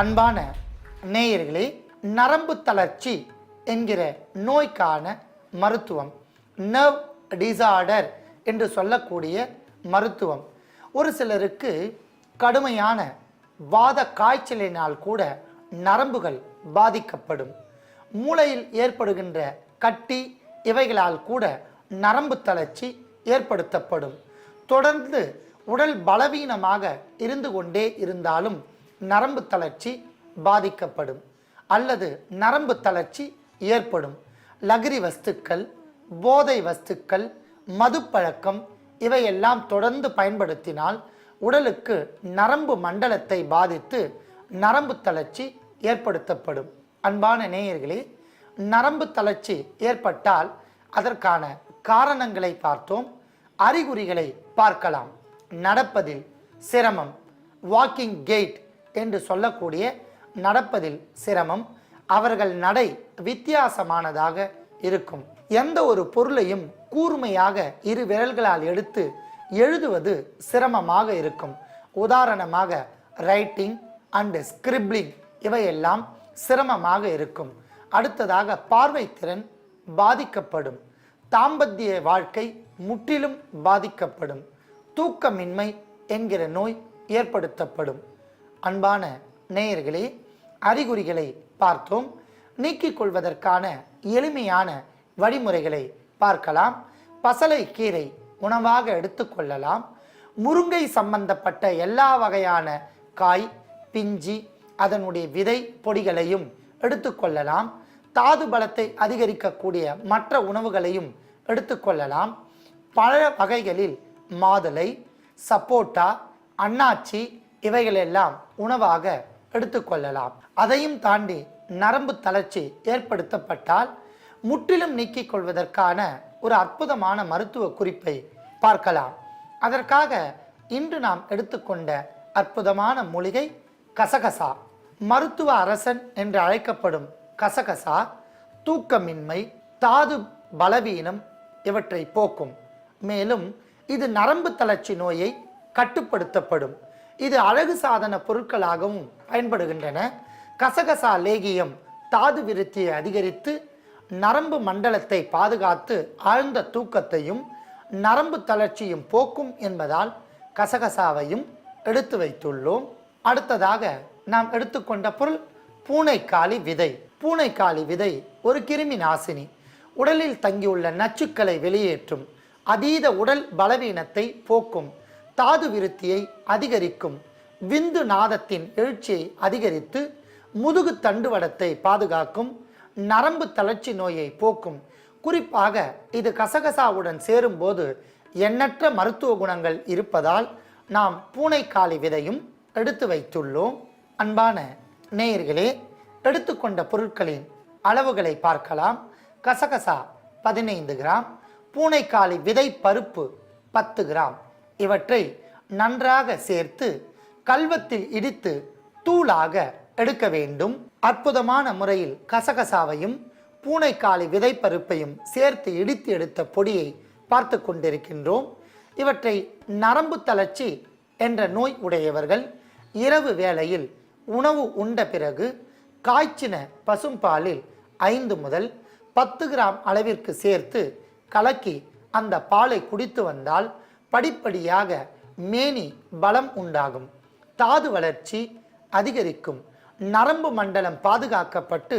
அன்பான நேயர்களே நரம்பு தளர்ச்சி என்கிற நோய்க்கான மருத்துவம் நர்வ் டிசார்டர் என்று சொல்லக்கூடிய மருத்துவம். ஒரு சிலருக்கு கடுமையான வாத காய்ச்சலினால் கூட நரம்புகள் பாதிக்கப்படும். மூளையில் ஏற்படுகின்ற கட்டி இவைகளால் கூட நரம்பு தளர்ச்சி ஏற்படுத்தப்படும். தொடர்ந்து உடல் பலவீனமாக இருந்து கொண்டே இருந்தாலும் நரம்பு தளர்ச்சி பாதிக்கப்படும் அல்லது நரம்பு தளர்ச்சி ஏற்படும். லகரி வஸ்துக்கள் போதை வஸ்துக்கள் மதுப்பழக்கம் இவையெல்லாம் தொடர்ந்து பயன்படுத்தினால் உடலுக்கு நரம்பு மண்டலத்தை பாதித்து நரம்பு தளர்ச்சி ஏற்படுத்தப்படும். அன்பான நேயர்களே நரம்பு தளர்ச்சி ஏற்பட்டால் அதற்கான காரணங்களை பார்த்தோம். அறிகுறிகளை பார்க்கலாம். நடப்பதில் சிரமம். வாக்கிங் கெய்ட் என்று சொல்லக்கூடிய நடப்பதில் சிரமம் அவர்கள் நடை வித்தியாசமானதாக இருக்கும். எந்த ஒரு பொருளையும் கூர்மையாக இரு விரல்களால் எடுத்து எழுதுவது சிரமமாக இருக்கும். உதாரணமாக ரைட்டிங் அண்டு ஸ்கிரிப்ளிங் இவையெல்லாம் சிரமமாக இருக்கும். அடுத்ததாக பார்வைத்திறன் பாதிக்கப்படும். தாம்பத்திய வாழ்க்கை முற்றிலும் பாதிக்கப்படும். தூக்கமின்மை என்கிற நோய் ஏற்படுத்தப்படும். அன்பான நேயர்களே அறிகுறிகளை பார்த்தோம். நீக்கிக் கொள்வதற்கான எளிமையான வழிமுறைகளை பார்க்கலாம். பசலை கீரை உணவாக எடுத்துக்கொள்ளலாம் முருங்கை சம்பந்தப்பட்ட எல்லா வகையான காய் பிஞ்சி அதனுடைய விதை பொடிகளையும் எடுத்துக்கொள்ளலாம் தாது பலத்தை அதிகரிக்கக்கூடிய மற்ற உணவுகளையும் எடுத்துக்கொள்ளலாம் பழ வகைகளில் மாதுளை சப்போட்டா அன்னாச்சி இவைகளெல்லாம் உணவாக எடுத்துக்கொள்ளலாம் அதையும் தாண்டி நரம்பு தளர்ச்சி ஏற்படுத்தப்பட்டால் முற்றிலும் நீக்கிக் கொள்வதற்கான ஒரு அற்புதமான மருத்துவ குறிப்பை பார்க்கலாம். அதற்காக இன்று நாம் எடுத்துக்கொண்ட அற்புதமான மூலிகை கசகசா. மருத்துவ அரசன் என்று அழைக்கப்படும் கசகசா தூக்கமின்மை தாது பலவீனம் இவற்றை போக்கும். மேலும் இது நரம்பு தளர்ச்சி நோயை கட்டுப்படுத்தப்படும். இது அழகு சாதன பொருட்களாகவும் பயன்படுகின்றன. கசகசா லேகியம் தாது விருத்தியை அதிகரித்து நரம்பு மண்டலத்தை பாதுகாத்து ஆழ்ந்த தூக்கத்தையும் நரம்பு தளர்ச்சியும் போக்கும் என்பதால் கசகசாவையும் எடுத்து வைத்துள்ளோம். அடுத்ததாக நாம் எடுத்துக்கொண்ட பொருள் பூனைக்காளி விதை. பூனைக்காளி விதை ஒரு கிருமி நாசினி. உடலில் தங்கியுள்ள நச்சுக்களை வெளியேற்றும் அதீத உடல் பலவீனத்தை போக்கும் தாது விருத்தியை அதிகரிக்கும். விந்து நாதத்தின் எழுச்சியை அதிகரித்து முதுகு தண்டுவடத்தை பாதுகாக்கும். நரம்பு தளர்ச்சி நோயை போக்கும். குறிப்பாக இது கசகசாவுடன் சேரும்போது எண்ணற்ற மருத்துவ குணங்கள் இருப்பதால் நாம் பூனைக்காளி விதையும் எடுத்து வைத்துள்ளோம். அன்பான நேயர்களே எடுத்துக்கொண்ட பொருட்களின் அளவுகளை பார்க்கலாம். கசகசா பதினைந்து கிராம் பூனைக்காளி விதை பருப்பு பத்து கிராம். இவற்றை நன்றாக சேர்த்து கல்வத்தில் இடித்து தூளாக எடுக்க வேண்டும். அற்புதமான முறையில் கசகசாவையும் பூனைக்காளி விதைப்பருப்பையும் சேர்த்து இடித்து எடுத்த பொடியை பார்த்து கொண்டிருக்கின்றோம். இவற்றை நரம்பு தளர்ச்சி என்ற நோய் உடையவர்கள் இரவு வேளையில் உணவு உண்ட பிறகு காய்ச்சின பசும்பாலில் ஐந்து முதல் பத்து கிராம் அளவிற்கு சேர்த்து கலக்கி அந்த பாலை குடித்து வந்தால் படிப்படியாக மேனி பலம் உண்டாகும். தாது வளர்ச்சி அதிகரிக்கும். நரம்பு மண்டலம் பாதுகாக்கப்பட்டு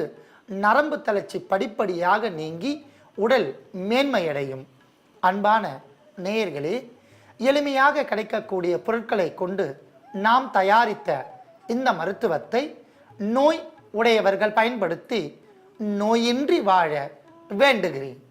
நரம்பு தளர்ச்சி படிப்படியாக நீங்கி உடல் மேன்மையடையும். அன்பான நேயர்களே எளிமையாக கிடைக்கக்கூடிய பொருட்களை கொண்டு நாம் தயாரித்த இந்த மருத்துவத்தை நோய் உடையவர்கள் பயன்படுத்தி நோயின்றி வாழ வேண்டுகிறேன்.